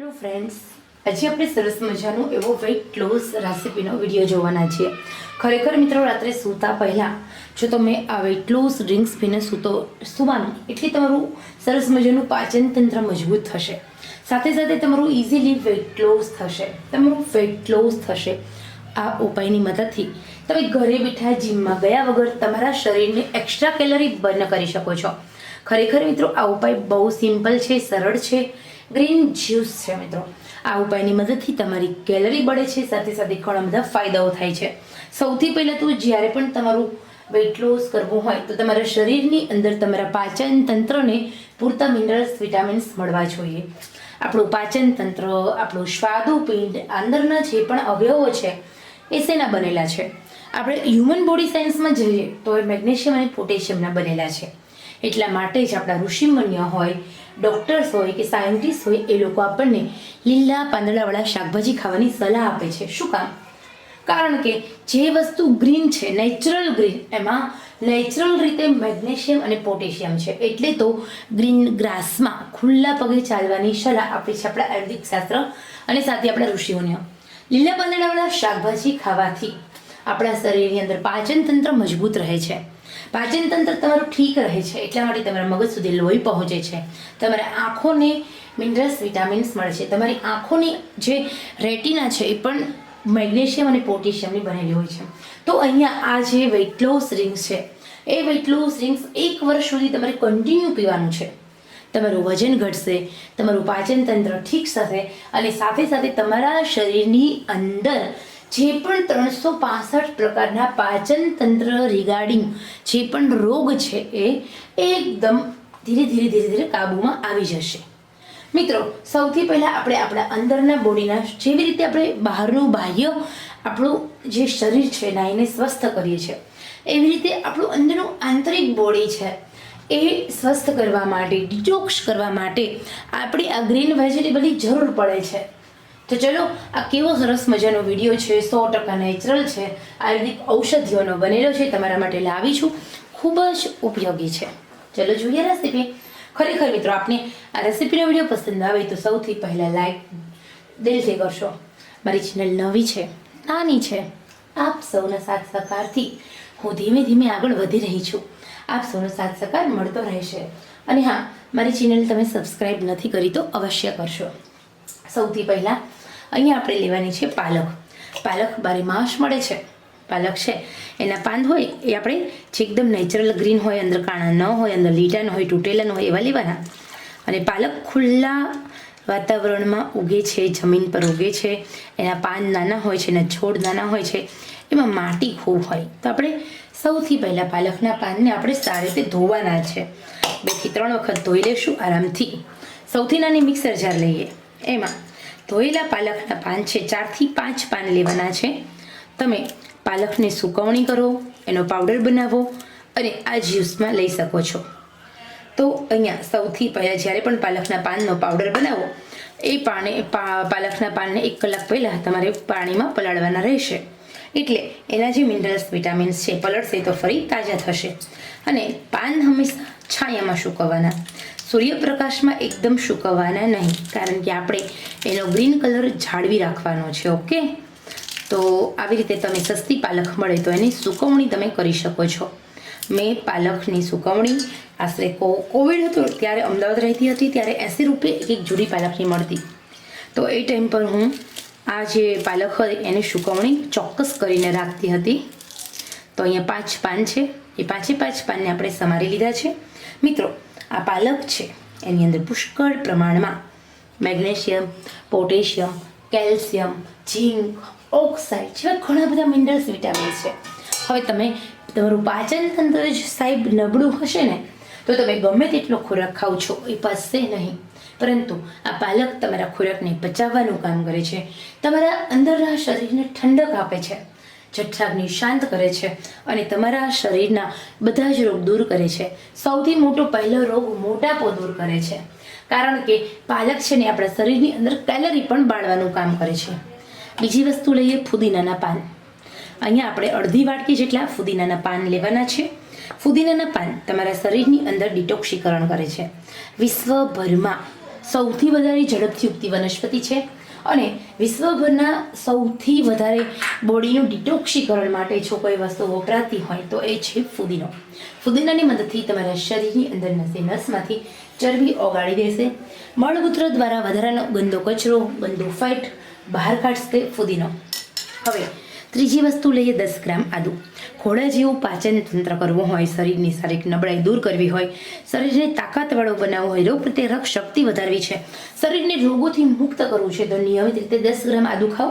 Hello friends આજે આપણે સરસ મજાનો એવો વેઇટ લોસ રેસીપીનો વીડિયો જોવાના છીએ. ખરેખર મિત્રો, રાત્રે સૂતા પહેલાં જો તમે આ વેઇટ લોસ ડ્રિંક્સ પીને સૂતો, સૂવાનું, એટલે તમારું સરસ મજાનું પાચન તંત્ર મજબૂત થશે. સાથે સાથે તમારું ઇઝીલી વેઇટ લોસ થશે. તમારું વેઇટ લોસ થશે. આ ઉપાયની મદદથી તમે ઘરે બેઠા જીમમાં ગયા વગર તમારા શરીરને એક્સ્ટ્રા કેલરી બર્ન કરી શકો છો. ખરેખર મિત્રો, આ ઉપાય બહુ સિમ્પલ છે, સરળ છે. ગ્રીન જ્યુસ છે મિત્રો. આ ઉપાયની મદદથી તમારી કેલરી બળે છે, સાથે સાથે ઘણા બધા ફાયદાઓ થાય છે. સૌથી પહેલાં તો જ્યારે પણ તમારું વેઇટ લોસ કરવું હોય, તો તમારા શરીરની અંદર તમારા પાચન તંત્રને પૂરતા મિનરલ્સ વિટામિન્સ મળવા જોઈએ. આપણું પાચન તંત્ર, આપણું સ્વાદુપિંડ અંદરના જે પણ અવયવો છે, એ શેના બનેલા છે? આપણે હ્યુમન બોડી સાયન્સમાં જઈએ, તો એ મેગ્નેશિયમ અને પોટેશિયમના બનેલા છે. એટલા માટે જ આપણા ઋષિમન્ય હોય ડૉક્ટર્સ હોય કે સાયન્ટિસ્ટ હોય, એ લોકો આપણને લીલા પાંદડાવાળા શાકભાજી ખાવાની સલાહ આપે છે. શું કામ? કારણ કે જે વસ્તુ ગ્રીન છે નેચરલ ગ્રીન એમાં નેચરલ રીતે મેગ્નેશિયમ અને પોટેશિયમ છે. એટલે તો ગ્રીન ગ્રાસમાં ખુલ્લા પગે ચાલવાની સલાહ આપી છે આપણા આયુર્વેદિક શાસ્ત્ર અને સાથે આપણા ઋષિઓને. લીલા પાંદડાવાળા શાકભાજી ખાવાથી આપણા શરીરની અંદર પાચન તંત્ર મજબૂત રહે છે. પાચન તંત્ર તમારું ઠીક રહે છે, એટલા માટે તમારા મગજ સુધી લોહી પહોંચે છે. તમારા આંખોને મિનરલ્સ વિટામિન્સ મળે છે. તમારી આંખોની જે રેટિના છે એ પણ મેગ્નેશિયમ અને પોટેશિયમની બનેલી હોય છે. તો અહીંયા આ જે વેઇટ લોસ રિંગ્સ છે, એ વેઇટ લોસ રિંગ્સ એક વર્ષ સુધી તમારે કન્ટિન્યુ પીવાનું છે. તમારું વજન ઘટશે, તમારું પાચન તંત્ર ઠીક થશે અને સાથે સાથે તમારા શરીરની અંદર જે પણ ત્રણસો પાસઠ પ્રકારના પાચન તંત્ર રિગાર્ડિંગ જે પણ રોગ છે એ એકદમ ધીરે ધીરે ધીરે ધીરે કાબૂમાં આવી જશે. મિત્રો, સૌથી પહેલાં આપણે આપણા અંદરના બોડીના જેવી રીતે આપણે બહારનું બાહ્ય આપણું જે શરીર છે ના, એને સ્વસ્થ કરીએ છીએ, એવી રીતે આપણું અંદરનું આંતરિક બોડી છે એ સ્વસ્થ કરવા માટે ડિટોક્સ કરવા માટે આપણે આ ગ્રીન વેજીટેબલની જરૂર પડે છે. તો ચલો, આ કેવો સરસ મજાનો વીડિયો છે, સો ટકા નેચરલ છે, આયુર્વેદિક ઔષધિઓનો બનેલો છે, તમારા માટે લાવી છું. ખૂબ જ ઉપયોગી છે. ચલો જોઈએ રેસીપી ખરેખર મિત્રો, આપને આ રેસીપીનો વીડિયો પસંદ આવે તો સૌથી પહેલાં લાઈક દિલથી કરશો. મારી ચેનલ નવી છે, નાની છે, આપ સૌના સાથ સહકારથી હું ધીમે ધીમે આગળ વધી રહી છું. આપ સૌનો સાથ સહકાર મળતો રહેશે. અને હા, મારી ચેનલ તમે સબસ્ક્રાઈબ નથી કરી તો અવશ્ય કરશો. સૌથી પહેલાં અહીંયા આપણે લેવાની છે પાલક. પાલક બારે માસ મળે છે. પાલક છે. એના પાન હોય એ આપણે જે એકદમ નેચરલ ગ્રીન હોય, અંદર કાણા ન હોય, અંદર લીટા હોય, તૂટેલા હોય એવા લેવાના. અને પાલક ખુલ્લા વાતાવરણમાં ઉગે છે, જમીન પર ઉગે છે. એના પાન નાના હોય છે, એના છોડ નાના હોય છે. એમાં માટી ખૂબ હોય. તો આપણે સૌથી પહેલાં પાલકના પાનને આપણે સારી રીતે ધોવાના છે. બેથી ત્રણ વખત ધોઈ લેશું, આરામથી. સૌથી નાની મિક્સર જાર લઈએ. એમાં ધોયેલા પાલકના પાન છે, ચારથી પાંચ પાન લેવાના છે. તમે પાલકને સુકવણી કરો, એનો પાવડર બનાવો અને આ જ્યુસમાં લઈ શકો છો. તો અહીંયા સૌથી પહેલાં જ્યારે પણ પાલકના પાનનો પાવડર બનાવો, એ પાણી પાલકના પાનને એક કલાક પહેલાં તમારે પાણીમાં પલાળવાના રહેશે. એટલે એના જે મિનરલ્સ વિટામિન્સ છે પલળશે તો ફરી તાજા થશે. અને પાન હંમેશા છાયામાં સૂકવવાના. સૂર્યપ્રકાશમાં એકદમ સૂકવવાના નહીં, કારણ કે આપણે એનો ગ્રીન કલર જાળવી રાખવાનો છે, ઓકે? તો આવી રીતે તમે સસ્તી પાલક મળે તો એની સુકવણી તમે કરી શકો છો. મેં પાલકની સુકવણી, આશરે કોવિડ હતો ત્યારે અમદાવાદ રહેતી હતી, ત્યારે એંસી રૂપે એક એક જોડી પાલકની મળતી. તો એ ટાઈમ પર હું આ જે પાલક હોય એની સુકવણી ચોક્કસ કરીને રાખતી હતી. તો અહીંયા પાંચ પાન છે. એ પાંચે પાંચ પાનને આપણે સમારી લીધા છે. મિત્રો આ પાલક છે. એની અંદર પુષ્કળ પ્રમાણમાં magnesium, potassium, calcium, zinc, oxide જેવા ઘણા બધા મિનરલ્સ, વિટામિન્સ છે. હવે તમે, તમારું પાચન તંત્ર જ સાહેબ નબળું હશે ને, તો તમે ગમે તેટલો ખોરાક ખાવ છો, એ પચશે નહીં. પરંતુ આ પાલક તમારા ખોરાકને પચાવવાનું કામ કરે છે. તમારા અંદરના શરીરને ઠંડક આપે છે. જઠરાગ્નિ શાંત કરે છે અને તમારા શરીરના બધા જ રોગ દૂર કરે છે. સૌથી મોટો પહેલો રોગ મોટાપો દૂર કરે છે. કારણ કે પાલક છે ને આપણા શરીરની અંદર કેલરી પણ બાળવાનું કામ કરે છે. બીજી વસ્તુ લઈએ ફુદીનાના પાન. અહીંયા આપણે અડધી વાટકી જેટલા ફુદીનાના પાન લેવાના છે. ફુદીનાના પાન તમારા શરીરની અંદર ડિટોક્સીકરણ કરે છે. વિશ્વભરમાં સૌથી વધારે ઝડપથી ઉગતી વનસ્પતિ છે અને વિશ્વભરના સૌથી વધારે બોડીનું ડિટોક્સિકરણ માટે જો કોઈ વસ્તુ વપરાતી હોય તો એ છે ફુદીનો. ફુદીનાની મદદથી તમારા શરીરની અંદર નસે નસમાંથી ચરબી ઓગાળી દેશે. મળમૂત્ર દ્વારા વધારાનો ગંદો કચરો, ગંદો ફેટ બહાર કાઢશે ફુદીનો. હવે ત્રીજી વસ્તુ લઈએ દસ ગ્રામ આદુ. ઘોડા જેવું પાચન તંત્ર કરવું હોય, શરીરની શારીરિક નબળાઈ દૂર કરવી હોય, શરીરને તાકાતવાળો બનાવવું હોય, રોગ પ્રત્યેક શક્તિ વધારવી છે. શરીરને રોગોથી મુક્ત કરવું છે. તો નિયમિત રીતે દસ ગ્રામ આદુ ખાઓ.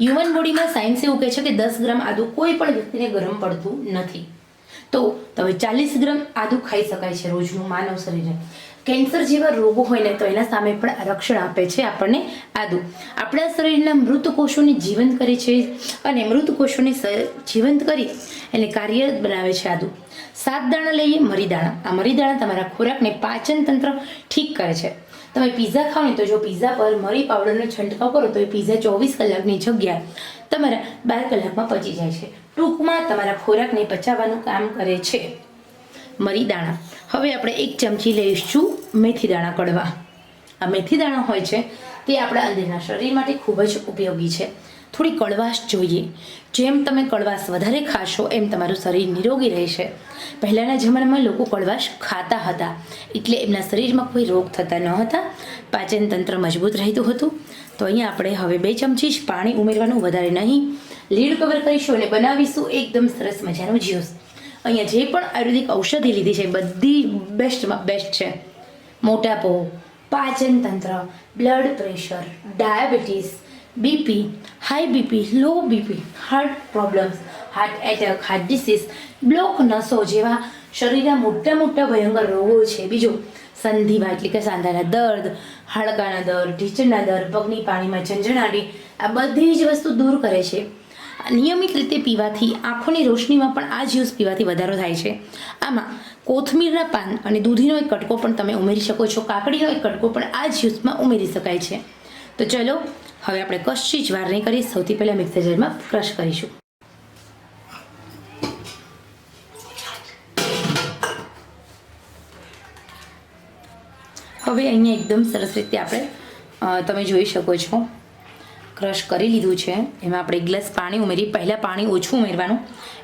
હ્યુમન બોડીમાં સાયન્સ એવું કહે છે કે દસ ગ્રામ આદુ કોઈ પણ વ્યક્તિને ગરમ પડતું નથી. તો તમે ચાલીસ ગ્રામ આદુ ખાઈ શકાય છે રોજનું માનવ શરીરે. કેન્સર જેવા રોગો હોય ને તો એના સામે પણ રક્ષણ આપે છે આપણને આદુ. આપણા શરીરના મૃત કોષોને જીવંત કરે છે અને મૃત કોષોને જીવંત કરી એને કાર્ય બનાવે છે આદુ. સાત દાણા લઈએ, મરી દાણા. આ મરી દાણા તમારા ખોરાકને પાચન તંત્ર ઠીક કરે છે. તમે પીઝા ખાવ ને તો જો પીઝા પર મરી પાવડરનો છંટકાવ કરો તો એ પીઝા ચોવીસ કલાકની જગ્યાએ તમારા બાર કલાકમાં પચી જાય છે. ટૂંકમાં તમારા ખોરાકને પચાવવાનું કામ કરે છે. મરી દાણા. હવે આપણે એક ચમચી લઈશું મેથી દાણા કડવા. આ મેથી દાણા હોય છે, તે આપણા અંદરના શરીર માટે ખૂબ જ ઉપયોગી છે. થોડી કડવાશ જોઈએ. જેમ તમે કડવાશ વધારે ખાશો, એમ તમારું શરીર નિરોગી રહેશે. પહેલાંના જમાનામાં લોકો કડવાશ ખાતા હતા, એટલે એમના શરીરમાં કોઈ રોગ થતા ન હતા. પાચન તંત્ર મજબૂત રહેતું હતું. તો અહીંયા આપણે હવે બે ચમચી જ પાણી ઉમેરવાનું વધારે નહીં. લીડ કવર કરીશું અને બનાવીશું એકદમ સરસ મજાનું જ્યુસ. અહીંયા જે પણ આયુર્વેદિક ઔષધિ લીધી છે, બધી બેસ્ટમાં બેસ્ટ છે. મોટાપો પાચન તંત્ર blood pressure diabetes BP high BP low BP heart problems heart attack heart disease block નસો જેવા શરીરના મોટા મોટા ભયંકર રોગો છે. બીજું, સંધિમાં, એટલે કે સાંધાના દર્દ, હાડકાના દર્દ, ઢીચણના દર્દ, પગની પાણીમાં ઝંઝણાટી, આ બધી જ વસ્તુ દૂર કરે છે. નિયમિત રીતે પીવાથી આંખોની રોશનીમાં પણ આ જ્યુસ પીવાથી વધારો થાય છે. આમાં કોથમીરના પાન અને દૂધીનો એક કટકો પણ તમે ઉમેરી શકો છો. કાકડીનો એક કટકો પણ આ જ્યુસમાં ઉમેરી શકાય છે. તો ચલો, હવે આપણે કશી જ વાર નહીં કરી સૌથી પહેલાં મિક્સર જારમાં ક્રશ કરીશું. હવે અહીંયા એકદમ સરસ રીતે આપણે તમે જોઈ શકો છો. ક્રશ કરી લીધું છે. એમાં આપણે એક ગ્લાસ પાણી ઉમેરી પહેલાં પાણી ઓછું ઉમેરવાનું.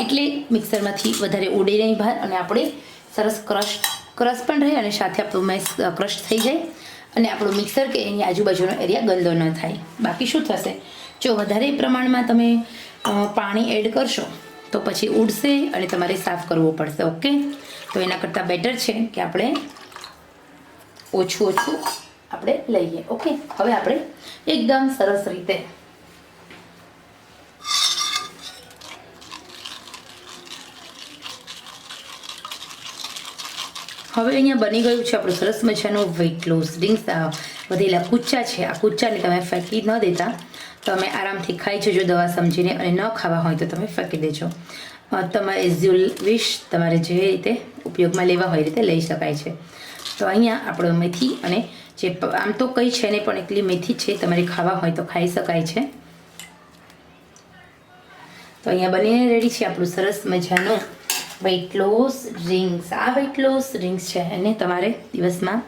એટલે મિક્સરમાંથી વધારે ઉડે નહીં બહાર અને આપણે સરસ ક્રશ ક્રશ પણ રહે અને સાથે આપણું મેસ ક્રશ થઈ જાય. અને આપણું મિક્સર કે એની આજુબાજુનો એરિયા ગંદો ન થાય. બાકી શું થશે? જો વધારે પ્રમાણમાં તમે પાણી એડ કરશો, તો પછી ઉડશે અને તમારે સાફ કરવો પડશે. ઓકે? તો એના કરતાં બેટર છે કે આપણે ઓછું ઓછું આપણે લઈએ. ઓકે હવે આપણે એકદમ સરસ રીતે હવે અહીંયા બની ગયું છે આપણું સરસ મજાનું વેઇટ લોસ ડ્રિંક્સ વધેલા કુચ્ચા છે. આ કુચ્ચાને તમે ફેંકી ન દેતા. તમે આરામથી ખાઈ જજો દવા સમજીને અને ન ખાવા હોય તો તમે ફેંકી દેજો. તમારે યુ વિશ તમારે જે રીતે ઉપયોગમાં લેવા હોય એ રીતે લઈ શકાય છે. તો અહીંયા આપણો મેથી અને જે આમ તો કંઈ છે નહીં, પણ એટલી મેથી છે, તમારે ખાવા હોય તો ખાઈ શકાય છે. તો અહીંયા બનીને રેડી છે આપણું સરસ મજાનું વેઇટ લોસ ડ્રિંક્સ આ વેઇટ લોસ ડ્રિંક્સ છે એને તમારે દિવસમાં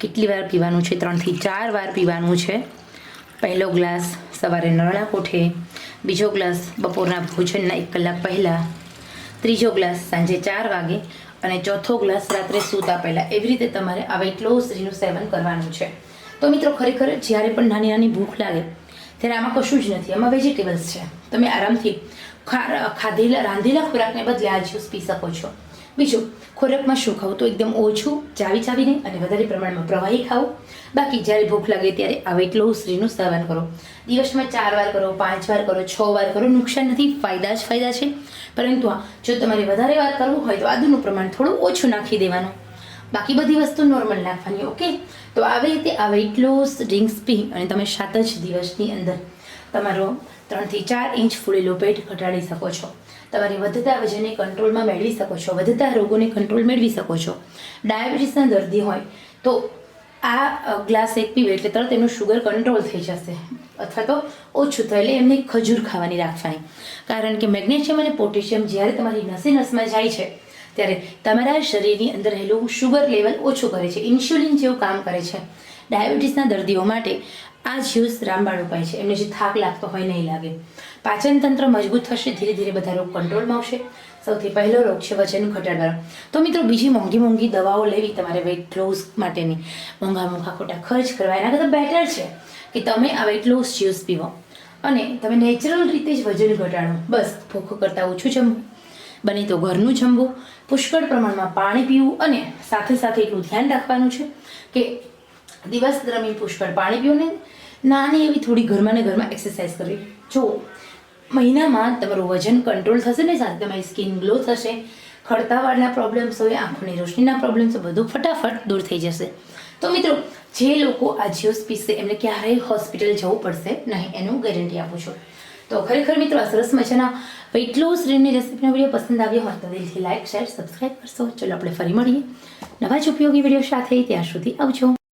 કેટલી વાર પીવાનું છે? ત્રણથી ચાર વાર પીવાનું છે. પહેલો ગ્લાસ સવારે નરણા કોઠે, બીજો ગ્લાસ બપોરના ભોજનના એક કલાક પહેલાં, ત્રીજો ગ્લાસ સાંજે ચાર વાગે અને ચોથો ગ્લાસ રાત્રે સૂતા પહેલાં એવી રીતે તમારે આ વેટ લોસ ડ્રિંકનું સેવન કરવાનું છે. તો મિત્રો ખરેખર જ્યારે પણ નાની નાની ભૂખ લાગે, ત્યારે આમાં કશું જ નથી. આમાં વેજીટેબલ્સ છે. તમે આરામથી ખાધેલા, રાંધેલા ખોરાકને બદલે આ જ્યુસ પી શકો છો. બીજું, ખોરાકમાં શું ખાવું? તો એકદમ ઓછું ચાવી ચાવીને અને વધારે પ્રમાણમાં પ્રવાહી ખાવું. બાકી જ્યારે ભૂખ લાગે ત્યારે આ વેટ લોસ રીનું સેવન કરો. દિવસમાં ચાર વાર કરો, પાંચ વાર કરો, છ વાર કરો, નુકસાન નથી, ફાયદા જ ફાયદા છે. પરંતુ હા, જો તમારે વધારે વાર કરવું હોય તો આદુનું પ્રમાણ થોડું ઓછું નાખી દેવાનું. બાકી બધી વસ્તુ નોર્મલ નાખવાની ઓકે તો આવી રીતે આ વેઇટ લોસ ડ્રિંક્સ પી અને તમે સાત જ દિવસની અંદર તમારો ત્રણથી ચાર ઇંચ ફૂલેલો પેટ ઘટાડી શકો છો. તમારી વધતા વજનને કંટ્રોલમાં મેળવી શકો છો. વધતા રોગોને કંટ્રોલ મેળવી શકો છો. ડાયાબિટીસના દર્દી હોય તો આ ગ્લાસ એક પીવે એટલે તરત એનું શુગર કંટ્રોલ થઈ જશે. અથવા તો ઓછું થાય એટલે એમને ખજૂર ખાવાની રાખવાની. કારણ કે મેગ્નેશિયમ અને પોટેશિયમ જ્યારે તમારી નસે નસમાં જાય છે ત્યારે તમારા શરીરની અંદર રહેલું શુગર લેવલ ઓછું કરે છે. ઇન્સ્યુલિન જેવું કામ કરે છે. ડાયાબિટીસના દર્દીઓ માટે આ જ્યુસ રામબાણ ઉપાય છે. એમને જે થાક લાગતો હોય નહીં લાગે. પાચનતંત્ર મજબૂત થશે, ધીરે ધીરે બધા રોગ કંટ્રોલમાં આવશે. સૌથી પહેલો રોગ છે વજન ઘટાડવાનો. તો મિત્રો, બીજી મોંઘી મોંઘી દવાઓ લેવી તમારે વેઇટ લોસ માટેની. મોંઘા મોંઘા ખોટા ખર્ચ કરવા. એના કરતાં બેટર છે કે તમે આ વેઇટ લોસ જ્યુસ પીવો. અને તમે નેચરલ રીતે જ વજન ઘટાડો. બસ, ભૂખ કરતાં ઓછું જમવું બને તો ઘરનું જમવું, પુષ્કળ પ્રમાણમાં પાણી પીવું અને સાથે સાથે એટલું ધ્યાન રાખવાનું છે કે દિવસ દરમિયાન પુષ્કળ પાણી પીવું ને નાની એવી થોડી ઘરમાં ને ઘરમાં એક્સરસાઇઝ કરવી. જો મહિનામાં તમારું વજન કંટ્રોલ થશે ને સાથે તમારી સ્કિન ગ્લો થશે ખડતાવાળના પ્રોબ્લેમ્સ હોય, આંખોની રોશનીના પ્રોબ્લેમ્સ હોય, બધું ફટાફટ દૂર થઈ જશે. તો મિત્રો, જે લોકો આ જ્યુસ પીશે એમને ક્યારેય હોસ્પિટલ જવું પડશે નહીં, એનું ગેરંટી આપું છું. તો ખરેખર મિત્રો, આ સરસ મજાના વેઇટ લોસ રીમની રેસીપીનો વીડિયો પસંદ આવ્યો હોય તો દિલથી લાઇક શેર સબસ્ક્રાઈબ કરશો. ચલો, આપણે ફરી મળીએ. નવા જ ઉપયોગી વીડિયો સાથે ત્યાં સુધી આવજો.